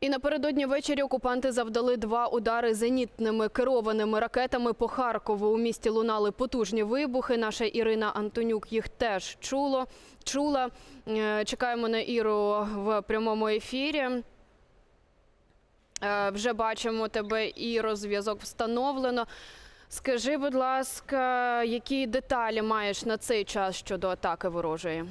І напередодні ввечері окупанти завдали два удари зенітними керованими ракетами по Харкову. У місті лунали потужні вибухи. Наша Ірина Антонюк їх теж чуло. Чула. Е, Чекаємо на Іру в прямому ефірі. Е, Вже бачимо тебе, Іро, зв'язок встановлено. Скажи, будь ласка, які деталі маєш на цей час щодо атаки ворожої?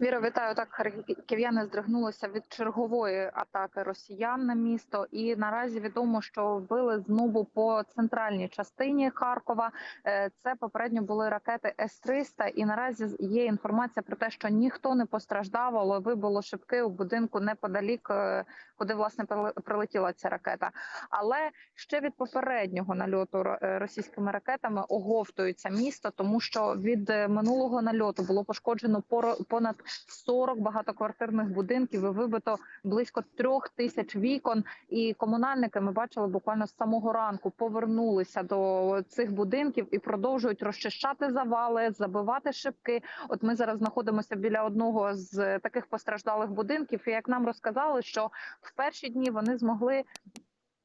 Віра, вітаю. Так, харків'яни здригнулися від чергової атаки росіян на місто, і наразі відомо, що вбили знову по центральній частині Харкова. Е, Це попередньо були ракети С-300, і наразі є інформація про те, що ніхто не постраждав, але вибило шибки у будинку неподалік, е, куди власне прилетіла ця ракета. Але ще від попереднього нальоту е, російськими ракетами оговтується місто, тому що від минулого нальоту було пошкоджено понад 40 багатоквартирних будинків і вибито близько трьох тисяч вікон. І комунальники ми бачили буквально з самого ранку повернулися до цих будинків і продовжують розчищати завали, забивати шибки. От ми зараз знаходимося біля одного з таких постраждалих будинків. І як нам розказали, що в перші дні вони змогли.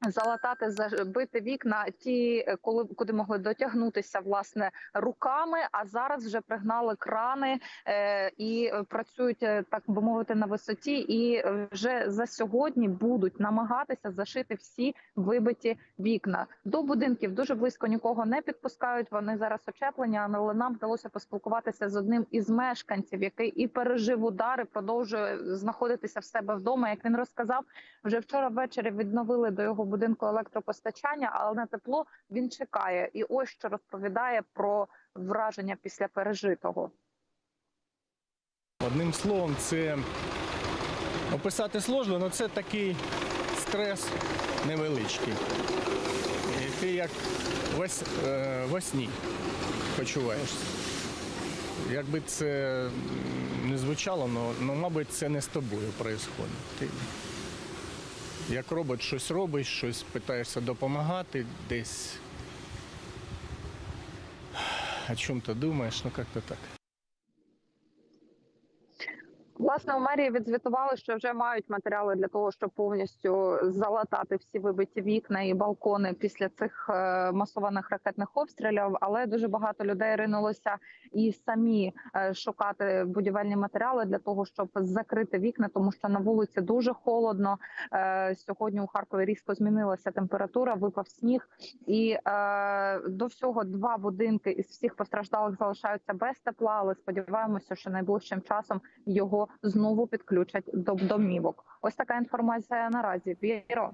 Залатати забити вікна, ті, е, коли куди могли дотягнутися власне руками. А зараз вже пригнали крани е, і е, працюють е, так би мовити на висоті. І вже за сьогодні будуть намагатися зашити всі вибиті вікна. До будинків дуже близько нікого не підпускають. Вони зараз очеплені, але нам вдалося поспілкуватися з одним із мешканців, який і пережив удари, продовжує знаходитися в себе вдома. Як він розказав, вже вчора ввечері відновили до його будинку електропостачання, але на тепло він чекає. І ось що розповідає про враження після пережитого. Одним словом, це описати сложно, але це такий стрес невеличкий. І ти як во, с- е, во сні почуваєшся. Якби це не звучало, але, мабуть, це не з тобою відбувається. Ти як робот щось робиш, щось питаєшся допомагати, десь о чому-то думаєш, ну як-то так. Власне, у мерії відзвітували, що вже мають матеріали для того, щоб повністю залатати всі вибиті вікна і балкони після цих е, масованих ракетних обстрілів. Але дуже багато людей ринулося і самі е, шукати будівельні матеріали для того, щоб закрити вікна, тому що на вулиці дуже холодно. Е, Сьогодні у Харкові різко змінилася температура, випав сніг, і до всього два будинки із всіх постраждалих залишаються без тепла. Але сподіваємося, що найближчим часом його знову підключать до домівок. Ось така інформація наразі. Віро.